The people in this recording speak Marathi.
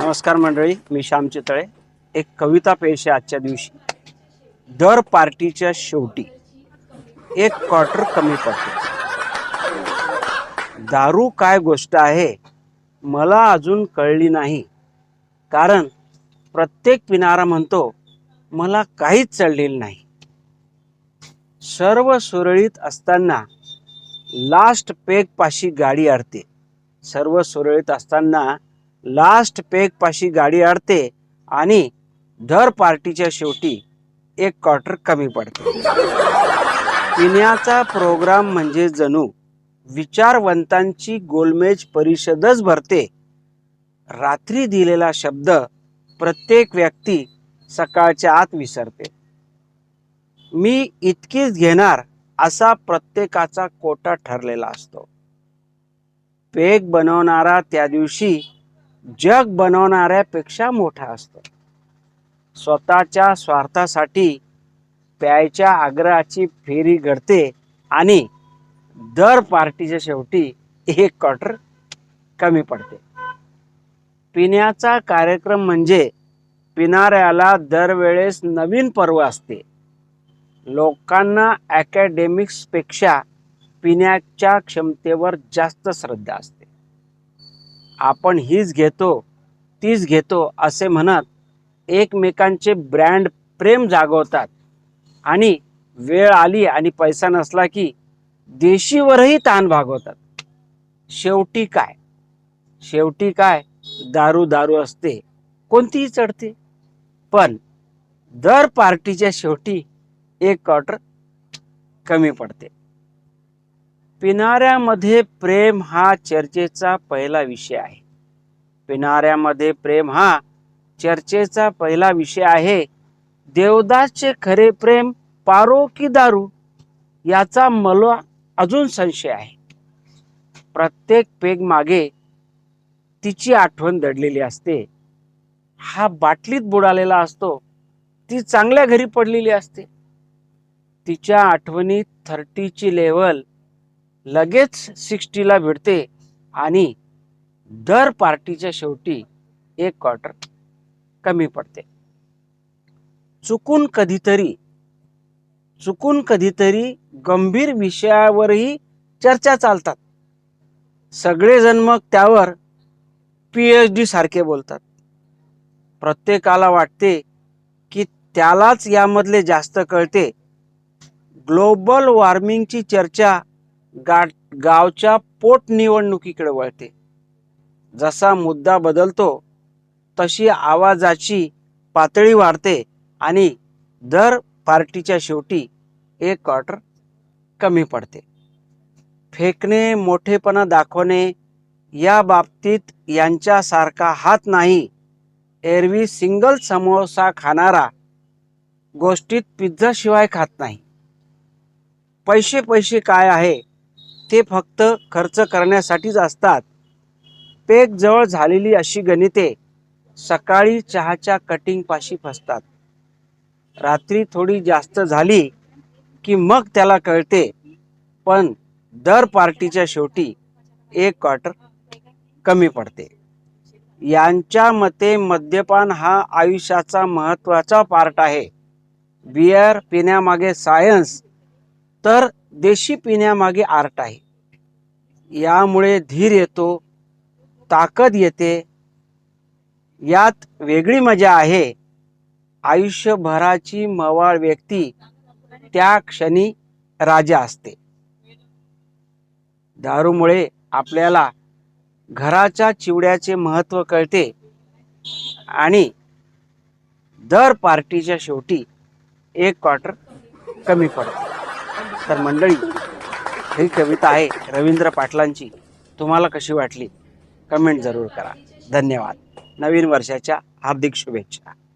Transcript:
नमस्कार मंडळी मी श्याम चितळे. एक कविता पेश आहे आजच्या दिवशी. दर पार्टीच्या शेवटी एक क्वार्टर कमी पडतो. दारू काय गोष्ट आहे मला अजून कळली नाही. कारण प्रत्येक पिणारा म्हणतो मला काहीच चढलेलं नाही. सर्व सुरळीत असताना लास्ट पेग पाशी गाडी अडते सर्व सुरळीत असताना लास्ट पेग पाशी गाडी अडते आणि दर पार्टीच्या शेवटी एक क्वार्टर कमी पडते. पिण्याचा प्रोग्राम म्हणजे जणू विचारवंतांची गोलमेज परिषदच भरते. रात्री दिलेला शब्द प्रत्येक व्यक्ती सकाळच्या आत विसरते. मी इतकीच घेणार असा प्रत्येकाचा कोटा ठरलेला असतो. पेग बनवणारा त्या दिवशी जग बनवणाऱ्यापेक्षा मोठा असतो. स्वतःच्या स्वार्थासाठी प्यायच्या आग्रहाची फेरी घडते आणि दर पार्टीच्या शेवटी एक क्वार्टर कमी पडते. पिण्याचा कार्यक्रम म्हणजे पिणाऱ्याला दरवेळेस नवीन पर्व असते. लोकांना अकॅडेमिक्सपेक्षा पिण्याच्या क्षमतेवर जास्त श्रद्धा असते. आपण हीच घेतो तीच घेतो असे म्हणत एकमेकांचे ब्रँड प्रेम जागवतात. आणि वेळ आली आणि पैसा नसला की देशीवरही ताण भागवतात. शेवटी काय? शेवटी काय? दारू दारू असते कोणतीही चढते. पण दर पार्टीच्या शेवटी एक क्वार्टर कमी पडते. पिणाऱ्यामध्ये प्रेम हा चर्चेचा पहिला विषय आहे. पिणाऱ्यामध्ये प्रेम हा चर्चेचा पहिला विषय आहे. देवदासचे खरे प्रेम पारो की दारू याचा मला अजून संशय आहे. प्रत्येक पेग मागे तिची आठवण दडलेली असते. हा बाटलीत बुडालेला असतो. ती चांगल्या घरी पडलेली असते. तिच्या आठवणीत थर्टीची लेवल लगेच सिक्स्टीला भिडते. आणि दर पार्टीच्या शेवटी एक क्वार्टर कमी पडते. चुकून कधीतरी चुकून कधीतरी गंभीर विषयावरही चर्चा चालतात. सगळेजण मग त्यावर पी एच डी सारखे बोलतात. प्रत्येकाला वाटते की त्यालाच यामधले जास्त कळते. ग्लोबल वॉर्मिंगची चर्चा गा गावच्या पोटनिवडणुकीकडे वळते. जसा मुद्दा बदलतो तशी आवाजाची पातळी वाढते आणि दर पार्टीच्या शेवटी एक क्वार्टर कमी पडते. फेकणे मोठेपणा दाखवणे या बाबतीत यांच्यासारखा हात नाही. एरवी सिंगल समोसा खाणारा गोष्टीत पिझ्झा शिवाय खात नाही. पैसे पैसे काय आहे? ते फक्त खर्च करण्यासाठीच असतात. पेक जवळ झालेली अशी गणिते सकाळी चहाच्या कटिंगपाशी फसतात. रात्री थोडी जास्त झाली की मग त्याला कळते पण दर पार्टीच्या शेवटी एक क्वार्टर कमी पडते. यांच्या मते मद्यपान हा आयुष्याचा महत्त्वाचा पार्ट आहे. बियर पिण्यामागे सायन्स तर देशी पिण्यामागे आर्ट आहे. यामुळे धीर येतो ताकद येते यात वेगळी मजा आहे. आयुष्यभराची मवाळ व्यक्ती त्या क्षणी राजा असते. दारूमुळे आपल्याला घराच्या चिवड्याचे महत्त्व कळते आणि दर पार्टीच्या शेवटी एक क्वार्टर कमी पडते. तर मंडळी. ही कविता आहे रवींद्र पाटलांची. तुम्हाला कशी वाटली? कमेंट जरूर करा. धन्यवाद. नवीन वर्षाच्या हार्दिक शुभेच्छा.